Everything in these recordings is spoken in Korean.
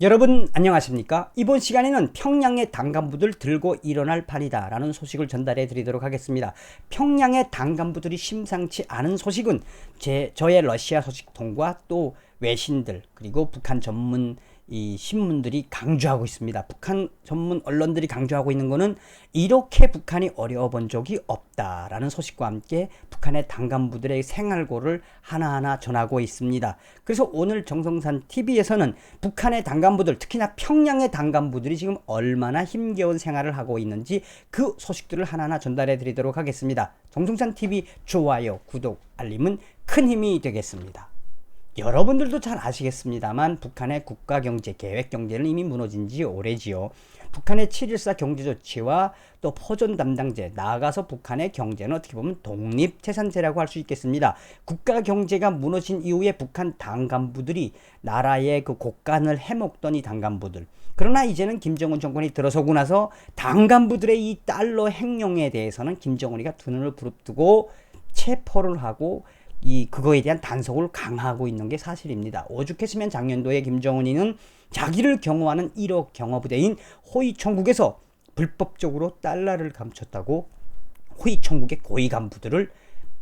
여러분 안녕하십니까? 이번 시간에는 평양의 당간부들 들고 일어날 판이다 라는 소식을 전달해 드리도록 하겠습니다. 평양의 당간부들이 심상치 않은 소식은 제, 저의 러시아 소식통과 또 외신들 그리고 북한 전문 이 신문들이 강조하고 있습니다. 북한 전문 언론들이 강조하고 있는 것은 이렇게 북한이 어려워 본 적이 없다라는 소식과 함께 북한의 당간부들의 생활고를 하나하나 전하고 있습니다. 그래서 오늘 정성산 TV에서는 북한의 당간부들, 특히나 평양의 당간부들이 지금 얼마나 힘겨운 생활을 하고 있는지 그 소식들을 하나하나 전달해 드리도록 하겠습니다. 정성산 TV 좋아요, 구독, 알림은 큰 힘이 되겠습니다. 여러분들도 잘 아시겠습니다만 북한의 국가 경제 계획 경제는 이미 무너진 지 오래지요. 북한의 7.14 경제 조치와 또 포존 담당제 나아가서 북한의 경제는 어떻게 보면 독립 재산제라고 할 수 있겠습니다. 국가 경제가 무너진 이후에 북한 당 간부들이 나라의 그 곳간을 해먹던 이 당 간부들 그러나 이제는 김정은 정권이 들어서고 나서 당 간부들의 이 달러 행령에 대해서는 김정은이가 두 눈을 부릅뜨고 체포를 하고 이 그거에 대한 단속을 강화하고 있는 게 사실입니다. 오죽했으면 작년도에 김정은이는 자기를 경호하는 1억 경호부대인 호위총국에서 불법적으로 달러를 감췄다고 호위총국의 고위 간부들을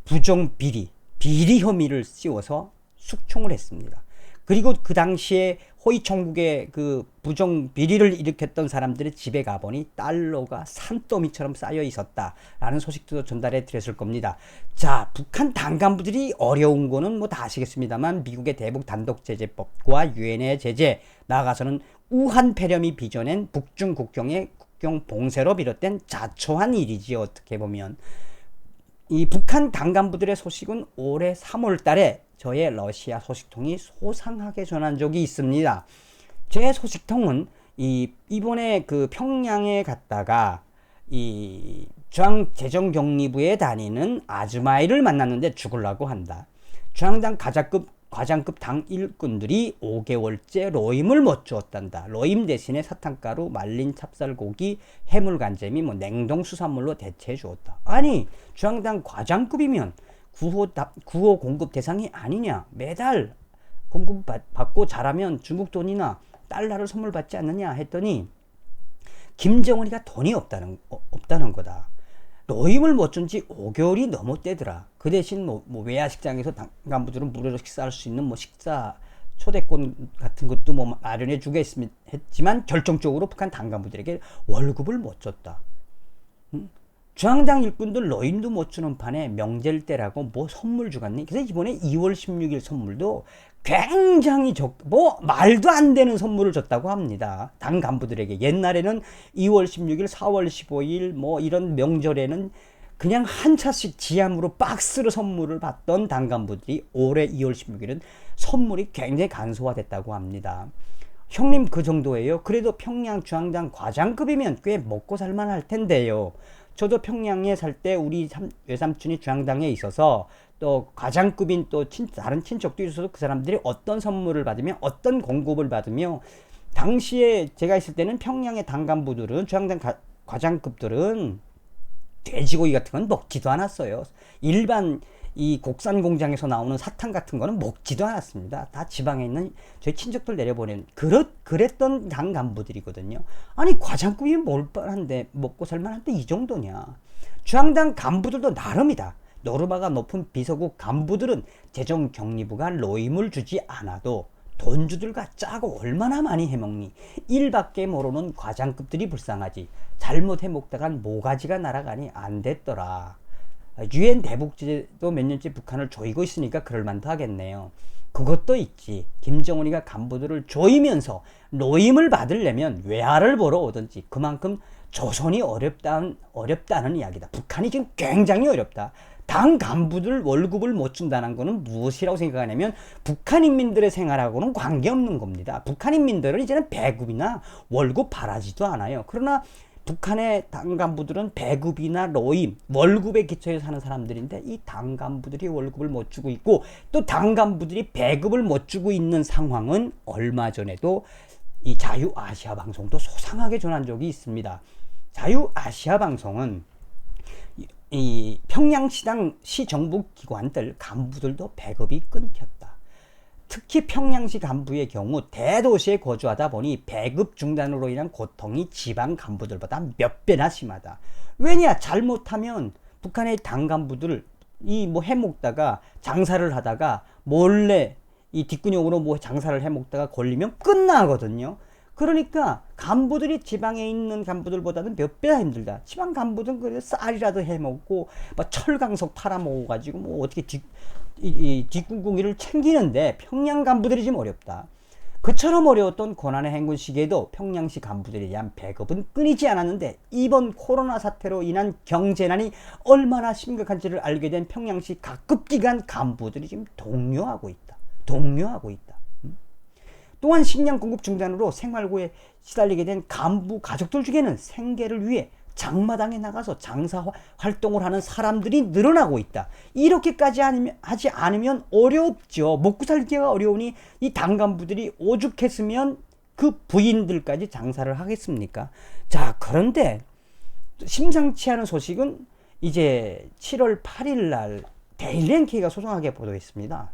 부정 비리, 비리 혐의를 씌워서 숙청을 했습니다. 그리고 그 당시에 호위총국의 그 부정 비리를 일으켰던 사람들의 집에 가보니 달러가 산더미처럼 쌓여 있었다라는 소식도 전달해 드렸을 겁니다. 자, 북한 당간부들이 어려운 거는 뭐 다 아시겠습니다만 미국의 대북 단독 제재법과 유엔의 제재 나아가서는 우한 폐렴이 빚어낸 북중 국경의 국경 봉쇄로 비롯된 자초한 일이지요. 어떻게 보면 이 북한 당간부들의 소식은 올해 3월 달에 저의 러시아 소식통이 소상하게 전한 적이 있습니다. 제 소식통은 이 이번에 그 평양에 갔다가 이 중앙 재정격리부에 다니는 아즈마이를 만났는데 죽을라고 한다. 중앙당 가자급 과장급 당 일꾼들이 5개월째 로임을 못 주었단다. 로임 대신에 사탕가루, 말린 찹쌀고기, 해물 간잼이 뭐 냉동 수산물로 대체해 주었다. 아니 중앙당 과장급이면 구호, 구호 공급 대상이 아니냐. 매달 공급 받고 잘하면 중국 돈이나 달러를 선물 받지 않느냐 했더니 김정은이가 돈이 없다는, 어, 없다는 거다. 노임을 못 준 지 5개월이 넘었대더라. 그 대신 뭐, 뭐 외야식장에서 간부들은 무료로 식사할 수 있는 뭐 식사 초대권 같은 것도 뭐 마련해 주겠지만 결정적으로 북한 당간부들에게 월급을 못 줬다. 응? 중앙당 일꾼들 노인도 못 주는 판에 명절 때라고 뭐 선물 주겠니? 그래서 이번에 2월 16일 선물도 굉장히 적, 뭐 말도 안 되는 선물을 줬다고 합니다. 당 간부들에게 옛날에는 2월 16일, 4월 15일 뭐 이런 명절에는 그냥 한 차씩 지함으로 박스로 선물을 받던 당 간부들이 올해 2월 16일은 선물이 굉장히 간소화됐다고 합니다. 형님 그 정도예요. 그래도 평양 중앙당 과장급이면 꽤 먹고 살만할 텐데요. 저도 평양에 살 때 우리 삼, 외삼촌이 중앙당에 있어서 또 과장급인 또 친, 다른 친척도 있어서 그 사람들이 어떤 선물을 받으며 어떤 공급을 받으며 당시에 제가 있을 때는 평양의 당 간부들은 중앙당 가, 과장급들은 돼지고기 같은 건 먹지도 않았어요. 일반 이 곡산 공장에서 나오는 사탕 같은 거는 먹지도 않았습니다. 다 지방에 있는 저희 친척들 내려보낸 그렇 그랬던 당 간부들이거든요. 아니 과장급이 뭘뻔한데 먹고 살만한데 이 정도냐? 중앙당 간부들도 나름이다. 노르마가 높은 비서국 간부들은 재정격리부가 로임을 주지 않아도 돈주들과 짜고 얼마나 많이 해먹니? 일밖에 모르는 과장급들이 불쌍하지. 잘못 해먹다간 모가지가 날아가니 안 됐더라. 유엔 대북제도 몇 년째 북한을 조이고 있으니까 그럴 만도 하겠네요. 그것도 있지. 김정은이가 간부들을 조이면서 노임을 받으려면 외화를 보러 오든지 그만큼 조선이 어렵다는, 어렵다는 이야기다. 북한이 지금 굉장히 어렵다. 당 간부들 월급을 못 준다는 것은 무엇이라고 생각하냐면 북한 인민들의 생활하고는 관계없는 겁니다. 북한 인민들은 이제는 배급이나 월급 바라지도 않아요. 그러나 북한의 당 간부들은 배급이나 노임, 월급에 기초해 사는 사람들인데 이 당 간부들이 월급을 못 주고 있고 또 당 간부들이 배급을 못 주고 있는 상황은 얼마 전에도 이 자유 아시아 방송도 소상하게 전한 적이 있습니다. 자유 아시아 방송은 이 평양시당 시정부 기관들 간부들도 배급이 끊겼다. 특히 평양시 간부의 경우 대도시에 거주하다 보니 배급 중단으로 인한 고통이 지방 간부들보다 몇 배나 심하다. 왜냐 잘못하면 북한의 당 간부들 이 뭐 해먹다가 장사를 하다가 몰래 이 뒷근육으로 뭐 장사를 해먹다가 걸리면 끝나거든요. 그러니까 간부들이 지방에 있는 간부들보다는 몇 배나 힘들다. 지방 간부들은 그래 쌀이라도 해먹고 뭐 철강석 팔아먹어가지고 뭐 어떻게 뒷, 이, 이 뒷궁궁이를 챙기는데 평양 간부들이 좀 어렵다. 그처럼 어려웠던 고난의 행군 시기에도 평양시 간부들에 대한 배급은 끊이지 않았는데 이번 코로나 사태로 인한 경제난이 얼마나 심각한지를 알게 된 평양시 각급 기관 간부들이 지금 동요하고 있다. 동요하고 있다. 음? 또한 식량 공급 중단으로 생활고에 시달리게 된 간부 가족들 중에는 생계를 위해 장마당에 나가서 장사 활동을 하는 사람들이 늘어나고 있다. 이렇게까지 하지 않으면 어렵죠. 먹고 살기가 어려우니 이 당간부들이 오죽했으면 그 부인들까지 장사를 하겠습니까? 자, 그런데 심상치 않은 소식은 이제 7월 8일 날 데일리엔케이가 소송하게 보도했습니다.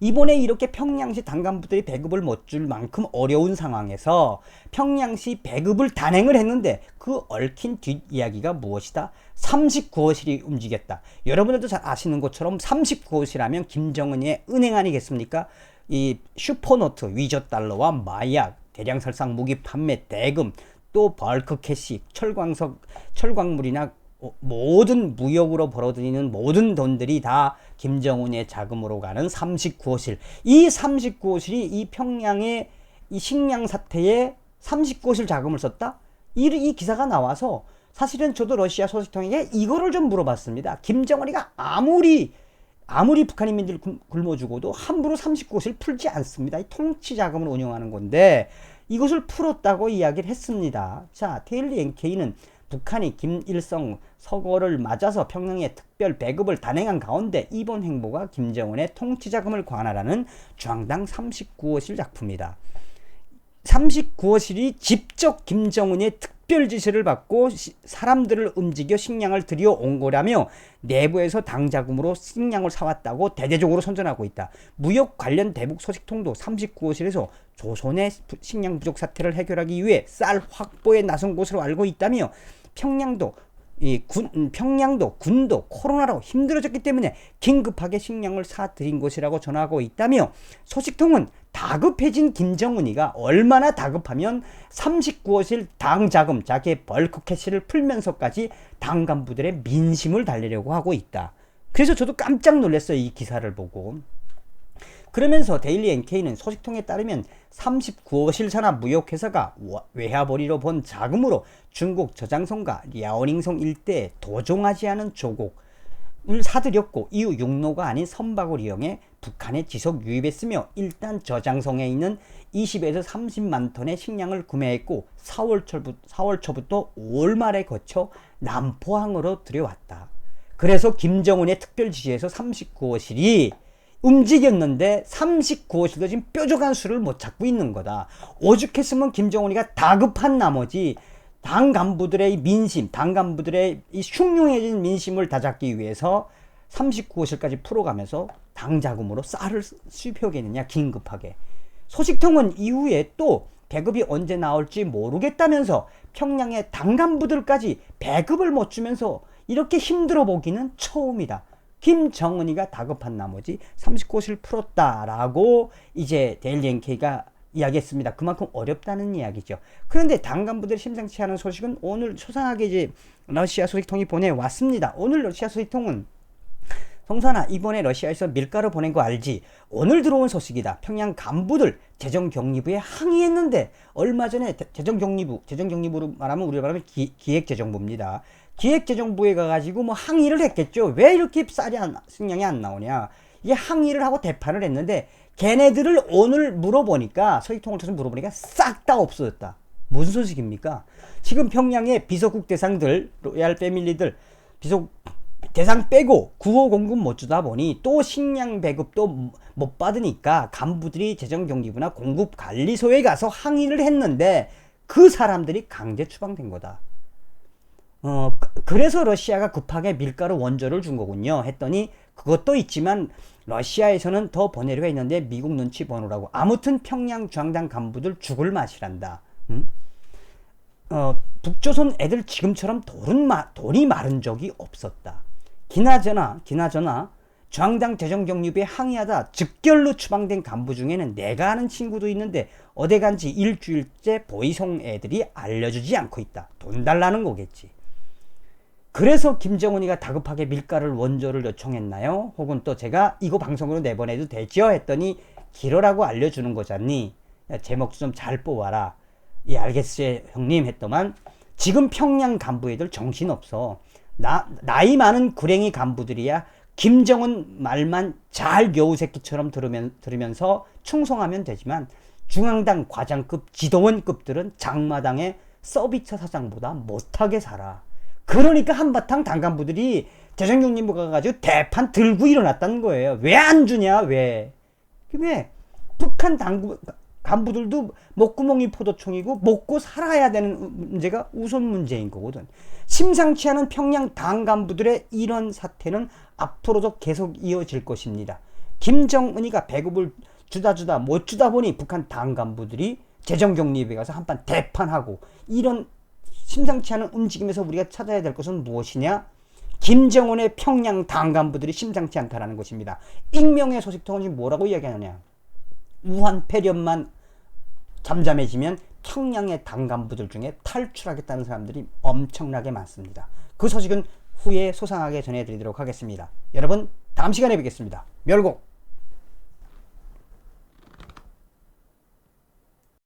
이번에 이렇게 평양시 당간부들이 배급을 못 줄 만큼 어려운 상황에서 평양시 배급을 단행을 했는데 그 얽힌 뒷이야기가 무엇이다? 39호실이 움직였다. 여러분들도 잘 아시는 것처럼 39호실하면 김정은의 은행 아니겠습니까? 이 슈퍼노트, 위저 달러와 마약, 대량 살상 무기 판매 대금, 또 벌크 캐시, 철광석, 철광물이나 어, 모든 무역으로 벌어들이는 모든 돈들이 다 김정은의 자금으로 가는 39호실. 이 39호실이 이 평양의 이 식량 사태에 39호실 자금을 썼다? 이, 이 기사가 나와서 사실은 저도 러시아 소식통에게 이거를 좀 물어봤습니다. 김정은이가 아무리 아무리 북한 인민들 굶어 죽어도 함부로 39호실 풀지 않습니다. 이 통치 자금을 운영하는 건데 이것을 풀었다고 이야기를 했습니다. 자, 데일리 NK는 북한이 김일성 서거를 맞아서 평양에 특별 배급을 단행한 가운데 이번 행보가 김정은의 통치자금을 관할하는 중앙당 39호실 작품이다. 39호실이 직접 김정은의 특별 지시를 받고 시, 사람들을 움직여 식량을 들여온 거라며 내부에서 당자금으로 식량을 사왔다고 대대적으로 선전하고 있다. 무역 관련 대북 소식통도 39호실에서 조선의 식량 부족 사태를 해결하기 위해 쌀 확보에 나선 곳으로 알고 있다며 평양도 이 군, 음, 평양도 군도 코로나로 힘들어졌기 때문에 긴급하게 식량을 사들인 것이라고 전하고 있다며 소식통은 다급해진 김정은이가 얼마나 다급하면 39호실 당 자금 자기의 벌크 캐시를 풀면서까지 당 간부들의 민심을 달래려고 하고 있다. 그래서 저도 깜짝 놀랐어요. 이 기사를 보고. 그러면서 데일리 NK는 소식통에 따르면 39호실 산하 무역회사가 외화벌이로 본 자금으로 중국 저장성과 랴오닝성 일대에 도종하지 않은 조곡을 사들였고 이후 육로가 아닌 선박을 이용해 북한에 지속 유입했으며 일단 저장성에 있는 20에서 30만 톤의 식량을 구매했고 4월 초부터, 4월 초부터 5월 말에 거쳐 남포항으로 들여왔다. 그래서 김정은의 특별 지시에서 39호실이 움직였는데 39호실도 지금 뾰족한 수를 못 찾고 있는 거다. 오죽했으면 김정은이가 다급한 나머지 당 간부들의 민심, 당 간부들의 이 흉흉해진 민심을 다잡기 위해서 39호실까지 풀어가면서 당 자금으로 쌀을 수입해오겠느냐 긴급하게. 소식통은 이후에 또 배급이 언제 나올지 모르겠다면서 평양의 당 간부들까지 배급을 못 주면서 이렇게 힘들어 보기는 처음이다. 김정은이가 다급한 나머지 39호실 풀었다라고 이제 데일리 NK가 이야기했습니다. 그만큼 어렵다는 이야기죠. 그런데 당 간부들 심상치 않은 소식은 오늘 초상하게 이제 러시아 소식통이 보내왔습니다. 오늘 러시아 소식통은 성산아 이번에 러시아에서 밀가루 보낸 거 알지? 오늘 들어온 소식이다. 평양 간부들 재정격리부에 항의했는데 얼마 전에 재정격리부 재정격리부로 말하면 우리가 말하면 기, 기획재정부입니다. 기획재정부에 가가지고 뭐 항의를 했겠죠. 왜 이렇게 쌀이 안, 식량이 안 나오냐. 이게 항의를 하고 대판을 했는데 걔네들을 오늘 물어보니까 서희통을 통해서 물어보니까 싹 다 없어졌다. 무슨 소식입니까? 지금 평양의 비서국 대상들, 로얄 패밀리들, 비석 대상 빼고 구호 공급 못 주다 보니 또 식량 배급도 못 받으니까 간부들이 재정경리부나 공급관리소에 가서 항의를 했는데 그 사람들이 강제 추방된 거다. 어, 그래서 러시아가 급하게 밀가루 원조를 준 거군요. 했더니 그것도 있지만 러시아에서는 더 보내려 했는데 미국 눈치 보느라고 아무튼 평양 중앙당 간부들 죽을 맛이란다. 응? 어, 북조선 애들 지금처럼 돈은 마, 돈이 마른 적이 없었다. 기나저나 기나저나 중앙당 재정경립에 항의하다 즉결로 추방된 간부 중에는 내가 아는 친구도 있는데 어디 간지 일주일째 보이송 애들이 알려주지 않고 있다. 돈 달라는 거겠지. 그래서 김정은이가 다급하게 밀가를 원조를 요청했나요? 혹은 또 제가 이거 방송으로 내보내도 되죠? 했더니 길어라고 알려주는 거잖니. 야, 제목 좀 잘 뽑아라. 예, 알겠어요, 형님. 했더만 지금 평양 간부 애들 정신없어. 나, 나이 많은 구랭이 간부들이야 김정은 말만 잘 여우새끼처럼 들으면, 들으면서 충성하면 되지만 중앙당 과장급 지도원급들은 장마당의 서비스 사장보다 못하게 살아. 그러니까 한바탕 당간부들이 재정경님부 가가지고 대판 들고 일어났다는 거예요. 왜 안 주냐? 왜? 왜? 북한 당부 간부들도 목구멍이 포도총이고 먹고 살아야 되는 문제가 우선 문제인 거거든. 심상치 않은 평양 당 간부들의 이런 사태는 앞으로도 계속 이어질 것입니다. 김정은이가 배급을 주다 주다 못 주다 보니 북한 당 간부들이 재정경립에 가서 한판 대판하고 이런 심상치 않은 움직임에서 우리가 찾아야 될 것은 무엇이냐? 김정은의 평양 당 간부들이 심상치 않다라는 것입니다. 익명의 소식통은 지금 뭐라고 이야기하느냐? 우한 폐렴만 잠잠해지면 평양의 당 간부들 중에 탈출하겠다는 사람들이 엄청나게 많습니다. 그 소식은 후에 소상하게 전해드리도록 하겠습니다. 여러분 다음 시간에 뵙겠습니다. 멸공!